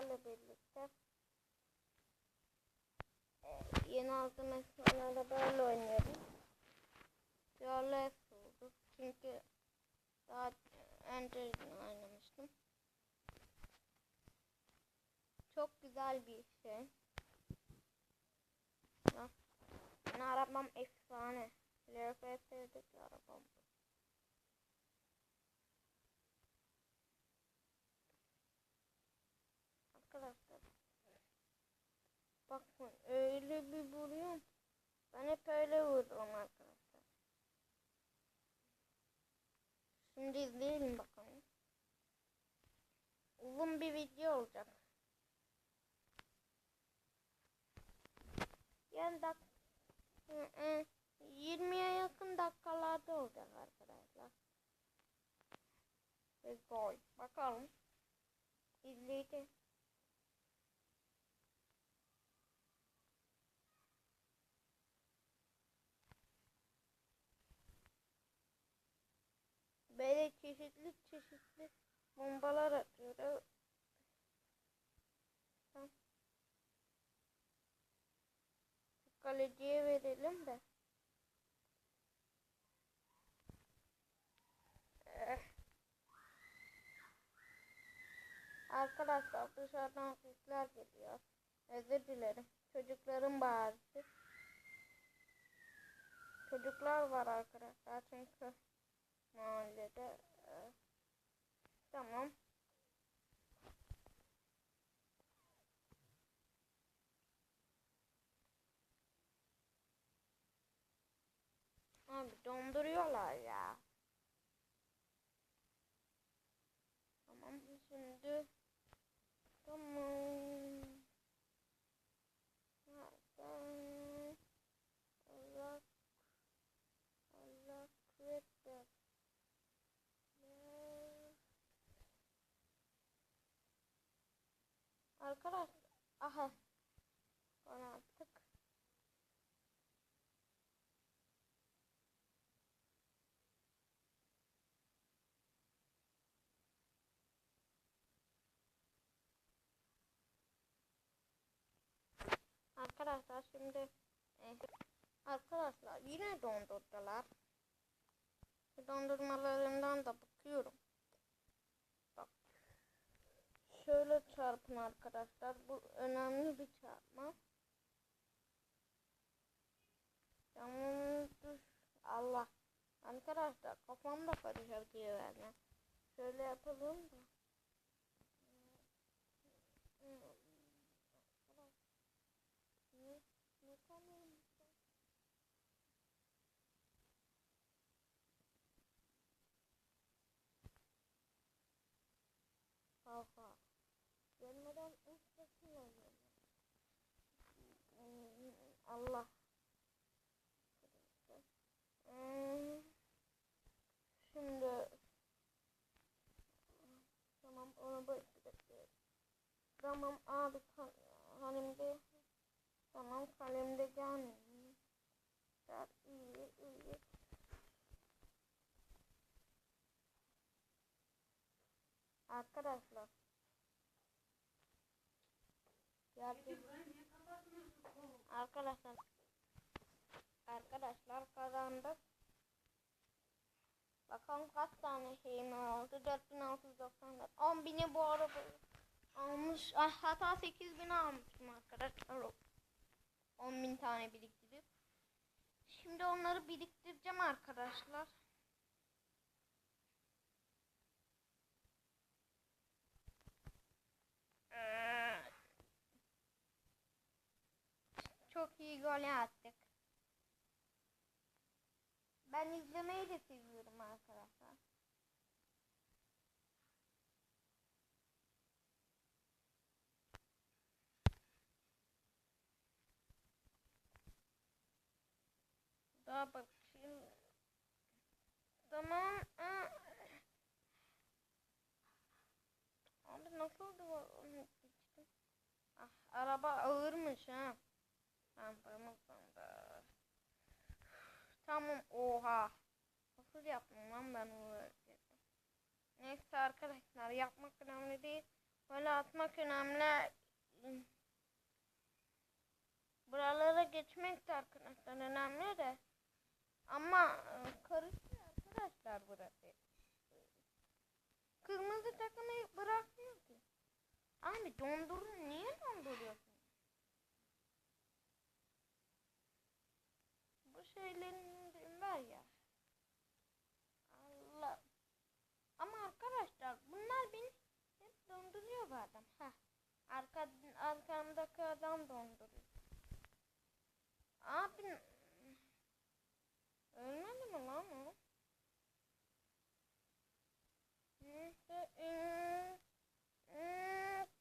sizlerle birlikte e, yeni aldığım ekranlarda böyle oynuyorum. Yarlı oldu. Çünkü daha önce oynamıştım. Çok güzel bir şey. Ben arabam efsane. LFS'deki arabam. bu. Arkadaşlar. Bakın öyle bir vuruyorum. Ben hep öyle vururum arkadaşlar. Şimdi izleyelim bakalım. Uzun bir video olacak. Yani dak 20'ye yakın dakikalarda olacak arkadaşlar. Ve gol. Bakalım. İzleyeceğiz. Böyle çeşitli çeşitli bombalar atıyor. Kaleciye verelim de. Eh. Arkadaşlar dışarıdan sesler geliyor. Özür dilerim. Çocukların bağırdı. Çocuklar var arkadaşlar çünkü mahallede. eh, Tamam. Abi donduruyorlar ya. Tamam şimdi. Tamam. Nereden? Allah. Allah kuvvetler. Ne? Arkadaşlar. Aha. Bana attık. Arkadaşlar şimdi eh, arkadaşlar yine dondurdular. Dondurmalarından da bakıyorum. Bak. Şöyle çarpın arkadaşlar. Bu önemli bir çarpma. Düş. Allah. Arkadaşlar kafamda karışır diye verme. Şöyle yapalım da. Ne? Ne sanıyorsun? Oha. Gelmeden üstteki oluyor. Allah. Şimdi tamam onu bekliyorum. Tamam abi halimde tamam kalemde gelmiyor. İyi iyi. Arkadaşlar. Yardım. Arkadaşlar. Arkadaşlar kazandık. Bakalım kaç tane şeyim oldu. 4694. 10 bini bu araba almış. Ay, hatta 8000 almışım arkadaşlar. 10 bin tane biriktirip. Şimdi onları biriktireceğim arkadaşlar. Ee, Çok iyi gol attık. Ben izlemeyi de seviyorum arkadaşlar. Daha bakayım. Tamam. Abi nasıl geçtim? Ah, araba ağırmış ha. Tamam tamam tamam. Oha. Nasıl yaptım lan ben o hareketi? Neyse arkadaşlar yapmak önemli değil. Böyle atmak önemli. Buralara geçmek de arkadaşlar önemli de. Ama e, karışıyor arkadaşlar burası. Kırmızı takımı bırakmıyor ki. Abi dondurun niye donduruyorsun? Şeylerin var ya. Allah. Ama arkadaşlar bunlar beni hep donduruyor bu adam. Ha. Arka, arkamdaki adam donduruyor. Abi ölmedi mi lan o?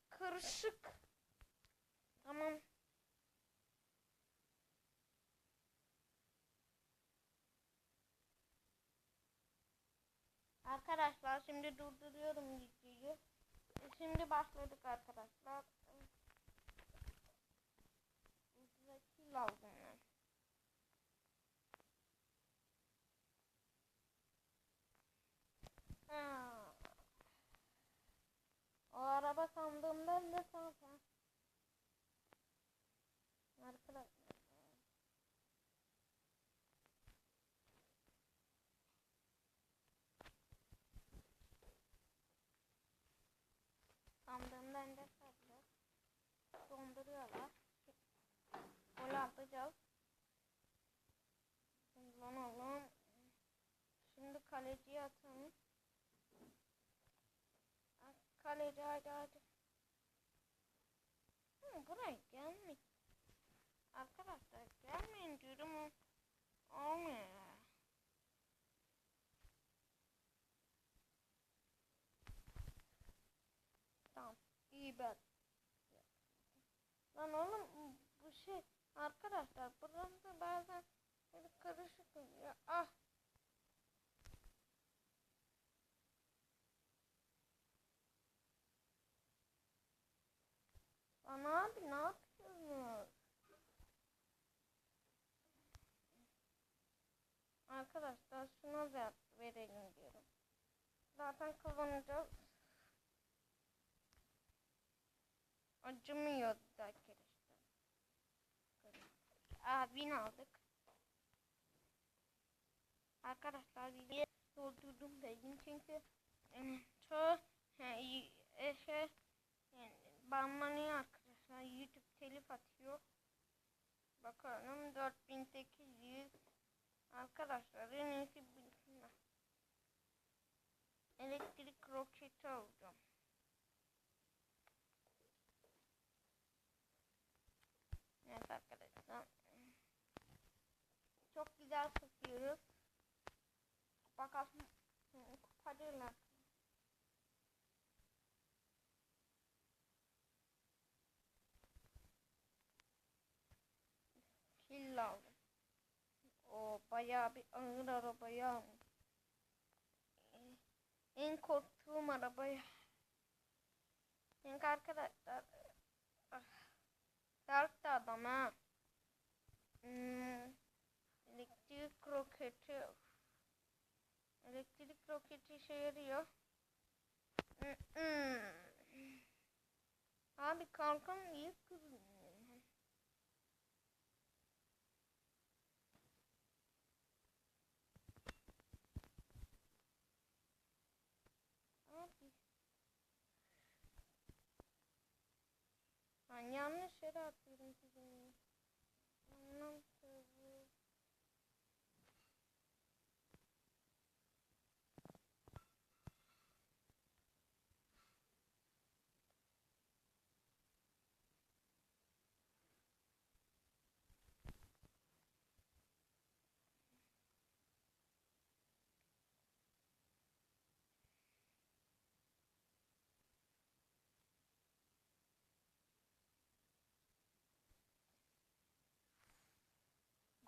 Karışık. Tamam. Arkadaşlar şimdi durduruyorum videoyu. Şimdi başladık arkadaşlar. Aldım ben. Ha. O araba sandığımdan da zaten. Arkadaşlar. Sandığımdan da zaten. Donduruyorlar. Gol atacağız. Kullanalım. Şimdi kaleciye atalım. Kaleci hadi hadi. Hı, buraya gelmiş. Arkadaşlar gelmeyin diyorum. Olmuyor. Tamam. iyi ben. Lan oğlum bu şey arkadaşlar buramda bazen böyle karışık oluyor. Ah. Lan abi ne yapıyorsunuz? Arkadaşlar şuna da verelim diyorum. Zaten kazanacağız. Acımıyordu da. Aa win aldık. Arkadaşlar videoyu doldurdum dedim çünkü çoğu e, e, şey yani banlanıyor arkadaşlar. YouTube telif atıyor. Bakalım 4800 arkadaşlar en iyisi bilsinler. Elektrik roketi alacağım. Evet arkadaşlar. Güzel tutuyoruz. Bakalım kuparıyorlar. Kill aldım. O bayağı bir ağır arabaya. Ee, En korktuğum arabaya. Çünkü arkadaşlar ah, Dark da adam ha. Hmm, elektrik roketi. Elektrik roketi işe yarıyor. Abi kalkan niye kırılıyor? Abi. Ben yanlış yere atıyorum sizi. Anlamsız.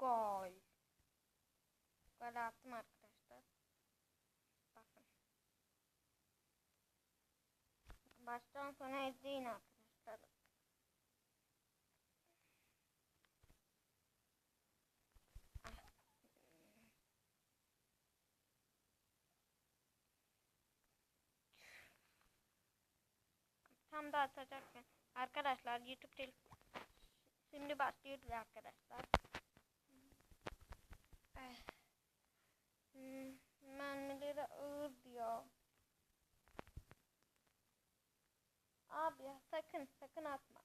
Gol. Gol attım arkadaşlar. Bakın. Baştan sona izleyin arkadaşlar. Tam da atacakken. Arkadaşlar YouTube şimdi başlıyoruz arkadaşlar. Eh. Hmm, mermileri ağır diyor. Abi sakın sakın atma.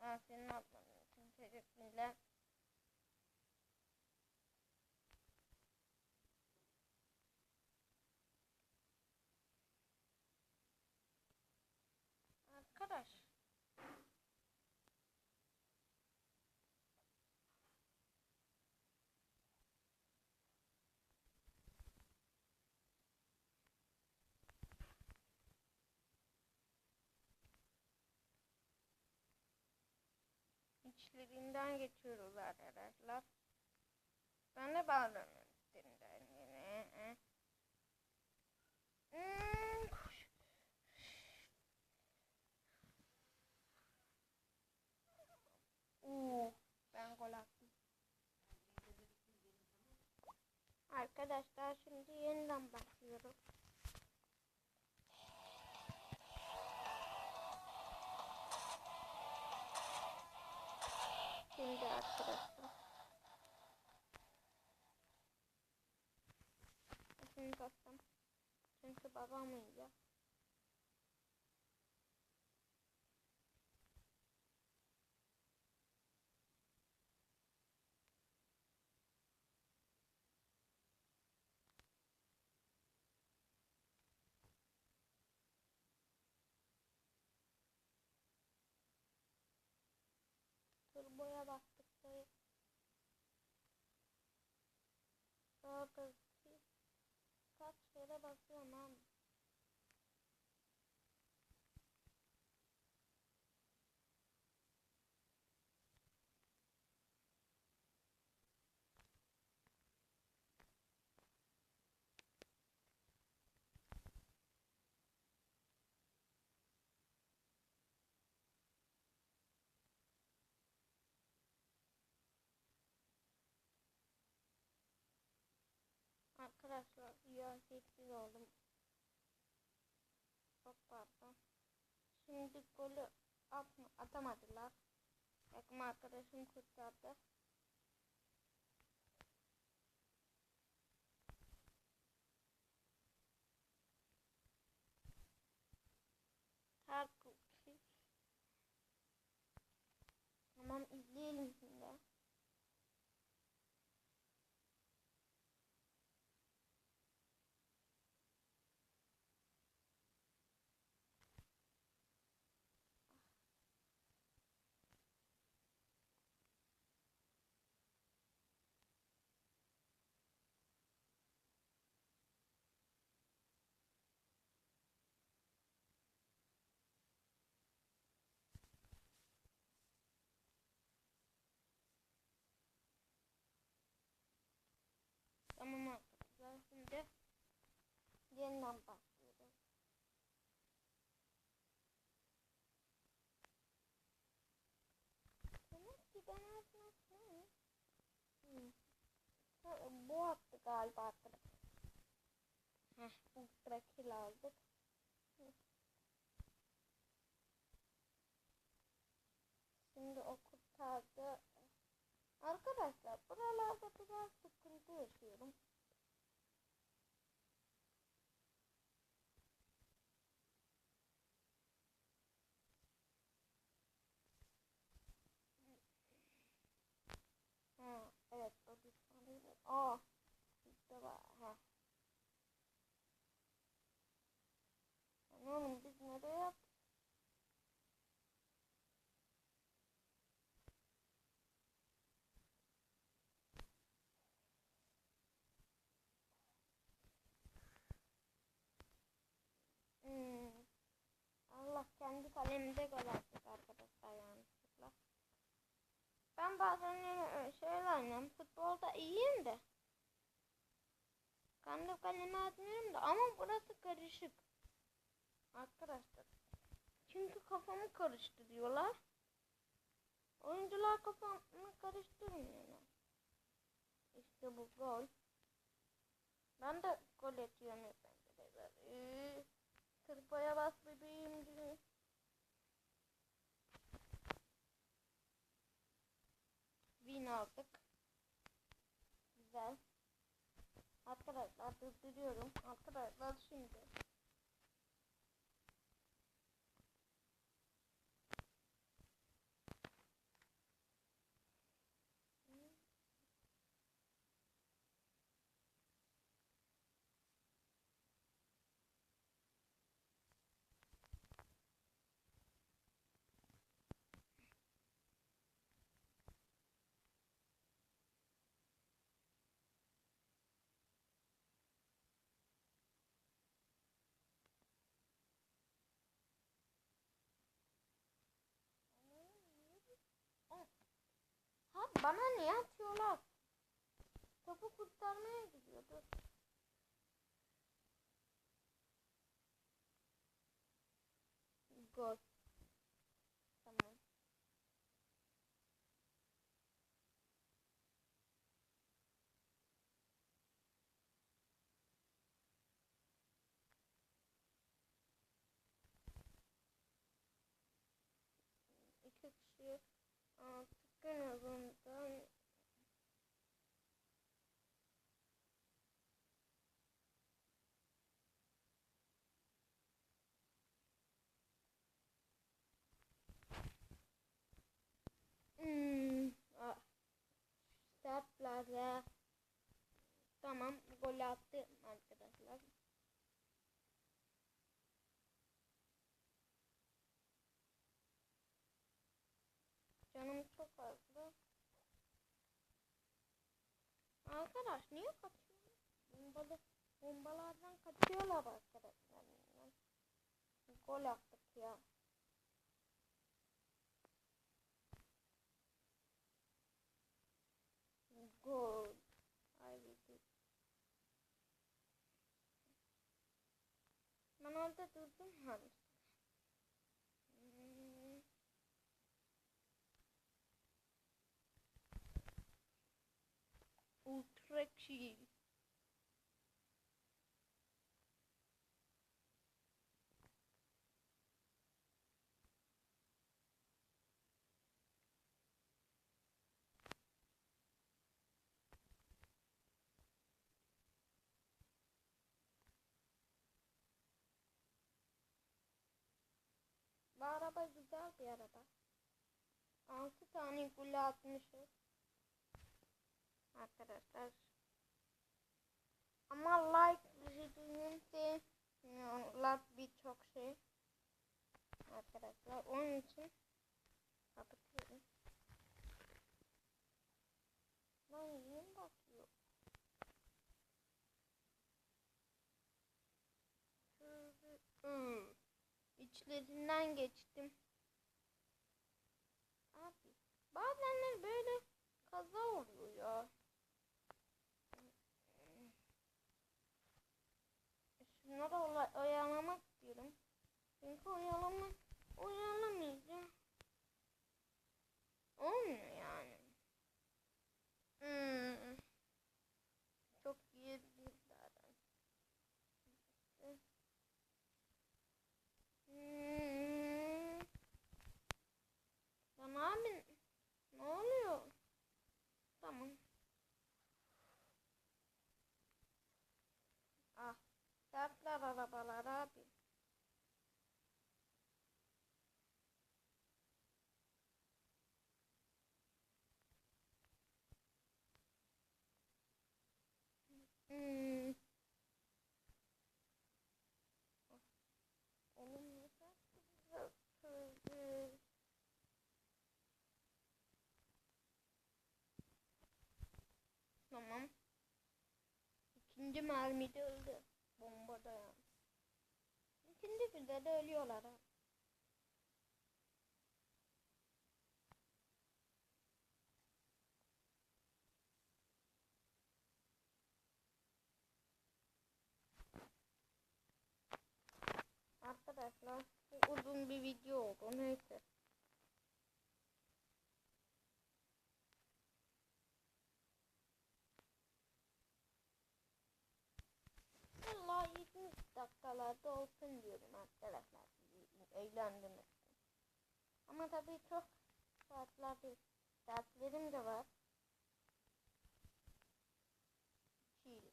Aa, senin atman için. Arkadaş. İçlerinden geçiyoruz arkadaşlar. Ben de bağlanıyorum içlerinden yine. Hmm, ben gol attım. Arkadaşlar şimdi yeniden başlıyoruz. Arkadaşlar. Şimdi bastım. Çünkü babam uyuyor. Turboya bastık da da kaç kere basıyorum abi. Ya sessiz oldum. Çok pardon. Şimdi golü atma, atamadılar. Yakın arkadaşım kurtardı. Her. Tamam izleyelim şimdi. Tamam arkadaşlar şimdi yeniden başlıyoruz. Demek ki ben aslında hmm. Bu attı galiba arkadaşlar. Heh, ultra kill aldık. Şimdi o kurtardı. Arkadaşlar buralarda biraz sıkıntı yaşıyorum. Ha, evet o düşmanıydı. Aa, işte var. Ha. Lan oğlum biz nereye yaptık? Hmm. Allah kendi gol attık arkadaşlar yanlışlıkla. Ben bazen yine şeyle oynuyorum. Kanlı kaleme atmıyorum da ama burası karışık. Arkadaşlar. Çünkü kafamı karıştırıyorlar. Oyuncular kafamı karıştırmıyorlar. İşte bu gol. Ben de gol atıyorum hep. Ee, Tırpaya bas bebeğim diye. Win aldık. Güzel. Arkadaşlar durduruyorum. Arkadaşlar şimdi. Bana niye atıyorlar? Topu kurtarmaya gidiyordu. Gol. Tamam. İki kişi en azından Hmm, startlarda tamam gol attı arkadaşlar. Canım çok azdı. Arkadaş niye kaçıyor? Bombalı, bombalardan kaçıyorlar arkadaşlar. Gol attık ya. Gol. Ay bitti. Ben orada durdum hani. Hmm. Ultra kill. Bu araba güzel bir araba. 6 tane gol atmışız. Arkadaşlar. Ama like videonun like birçok şey. Arkadaşlar onun için kapatıyorum. Lan yeni bakıyor. Hmm. İçlerinden geçtim. Abi bazenler böyle kaza oluyor ya. Şunları ola- oyalamak istiyorum. Çünkü oyalamak oyalamayacağım. Olmuyor yani. Hmm. Çok iyi değil zaten. Hmm. Lan abi ne oluyor? Tamam. Ah, dertler arabalar abi. Hmm. Kadar güzel. Tamam. İkinci mermi de öldü. Bombada yani. İkinci günde de ölüyorlar ha. Arkadaşlar bu uzun bir video oldu neyse. kanallarda olsun diyorum arkadaşlar. Eğlendirmek. Ama tabii çok saatler değil. Derslerim de var. Çiğ.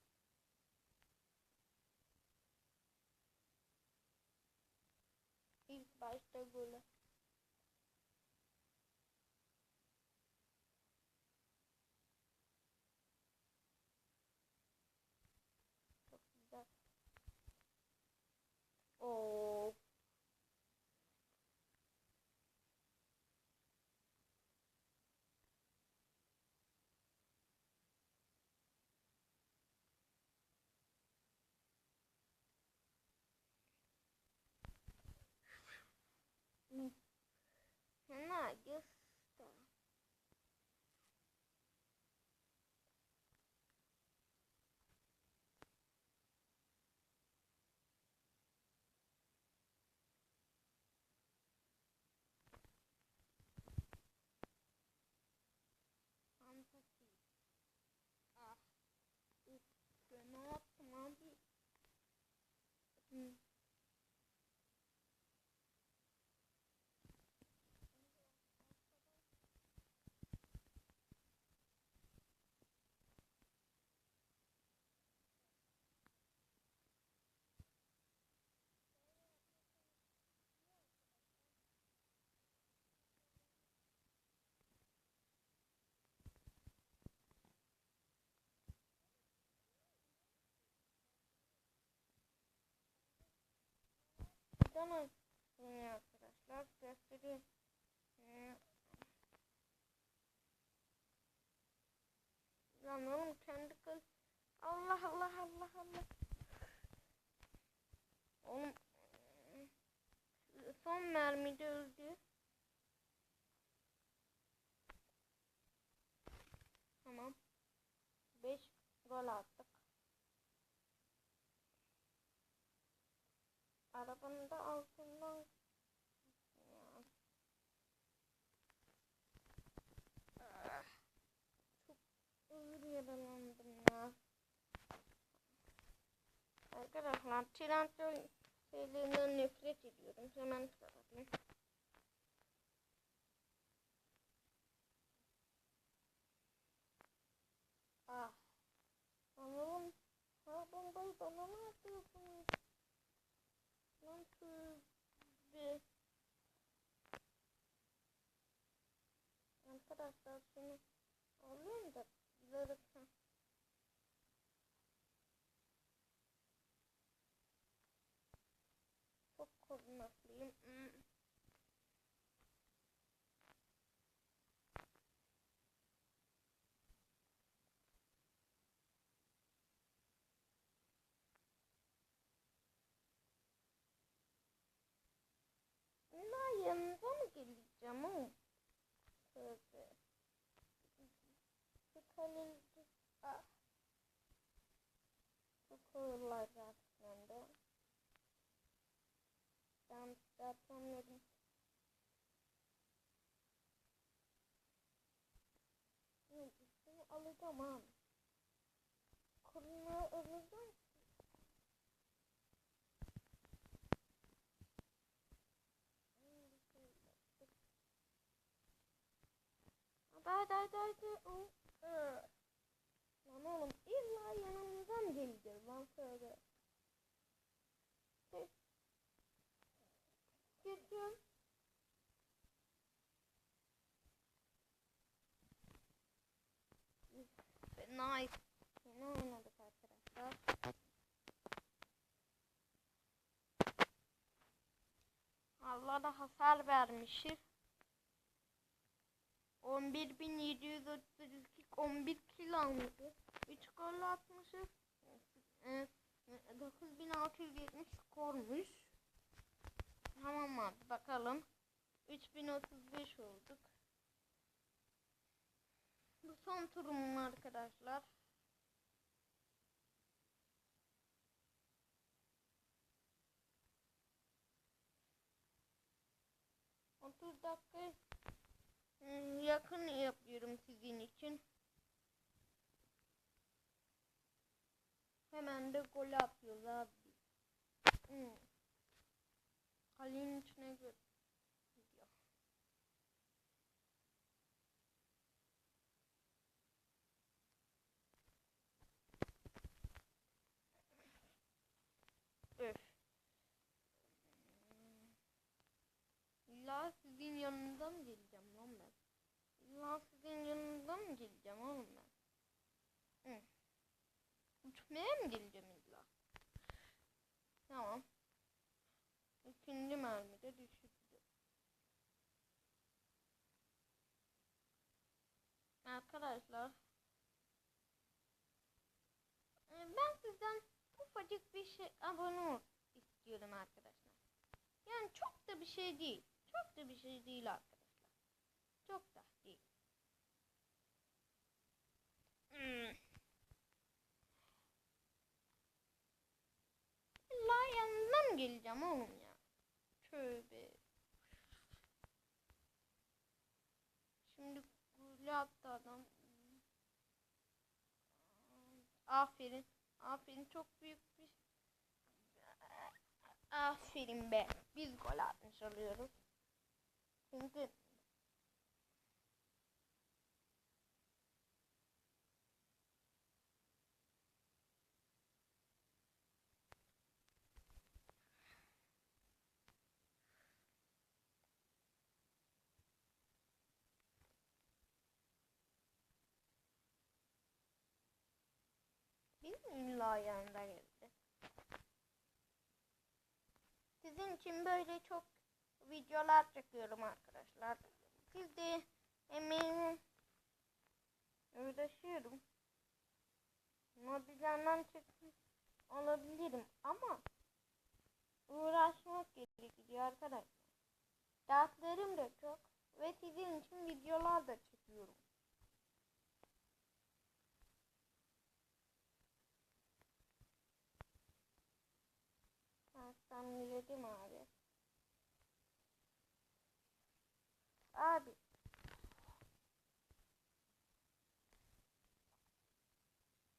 İlk başta böyle. not give Tamam. Yine arkadaşlar göstereyim. Lan oğlum kendi kız. Allah Allah Allah Allah. Oğlum e, son mermide öldü. Tamam. 5 gol attık. Arabanın da altından Çok ağır yaralandım ya. Arkadaşlar tren şeylerinden nefret ediyorum. Hemen kapatayım. Ah. Anladım. Ha bombayı bana mı atıyorsunuz? Bir Arkadaşlar şunu alayım da zırhım. Çok korunaklıyım. Hmm. Bunlar yanında mı o? Tövbe. Bir kaleci. Ah. Çok ağırlar gerçekten de. Ben. Hı, Üstünü alacağım abi. Kolunu alacağım. Hadi hadi hadi. Lan oğlum illa yanımdan gelecek lan şöyle. Geçiyorum. Nice. Yine oynadık arkadaşlar. Allah da hasar vermişiz. 11.732 11 kill almışız. 3 gol atmışız. Ee, 9670 skormuş. Tamam abi bakalım. 3035 olduk. Bu son turum arkadaşlar. Otuz dakika yakın yapıyorum sizin için. Hemen de gol atıyoruz abi. Hmm. Kalenin içine gidiyor. Öf. Sizin yanında mı geleceğim lan ben? İlla sizin yanında mı geleceğim oğlum ben? Hı. Uçmaya mı geleceğim illa? Tamam. İkinci mermide düşürdü. Arkadaşlar. e, Ben sizden ufacık bir şey abone ol istiyorum arkadaşlar. Yani çok da bir şey değil. Çok da bir şey değil arkadaşlar. Çok da Hmm. İlla yanına mı geleceğim oğlum ya? Tövbe. Şimdi gule attı adam. Aferin. Aferin çok büyük bir Aferin be. Biz gol atmış oluyoruz. Çünkü İlla yanında geldi? Sizin için böyle çok videolar çekiyorum arkadaşlar. Siz de emeğimi uğraşıyorum. Mobilyandan çekmiş olabilirim ama uğraşmak gerekiyor arkadaşlar. Dertlerim de çok ve sizin için videolar da çekiyorum. Ben abi. Abi.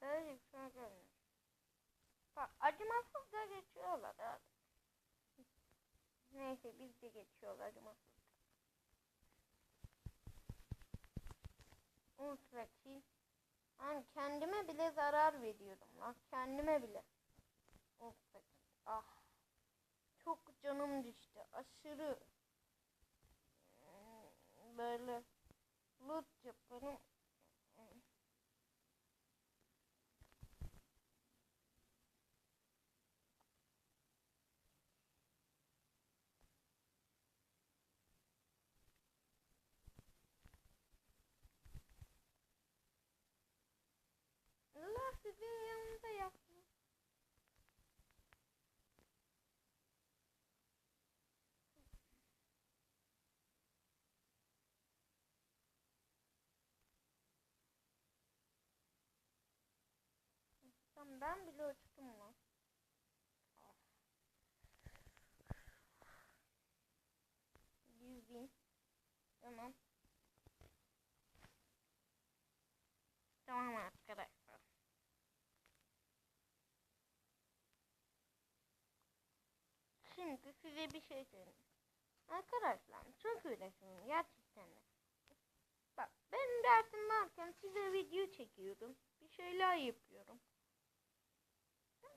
Böyle bir şey gelmiyor. Bak acımasız da geçiyorlar abi. Neyse biz de geçiyorlar acımasız. Ultraki. Ben kendime bile zarar veriyorum lan. Kendime bile. Ultraki. Ah. Canım düştü. Aşırı. Hmm, Böyle. Loot yaparım. Allah sizin yanında yapsın. Tamam ben bile uçtum lan. Ah. Tamam. Tamam arkadaşlar. Şimdi size bir şey söyleyeyim. Arkadaşlar çok uğraşıyorum gerçekten de. Bak ben dersim varken size video çekiyorum. Bir şeyler yapıyorum.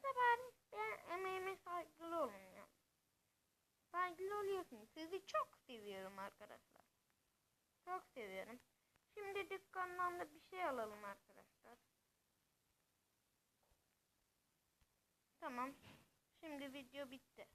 Sefer ben emeğime saygılı olun ya. Saygılı oluyorsunuz. Sizi çok seviyorum arkadaşlar. Çok seviyorum. Şimdi dükkandan da bir şey alalım arkadaşlar. Tamam. Şimdi video bitti.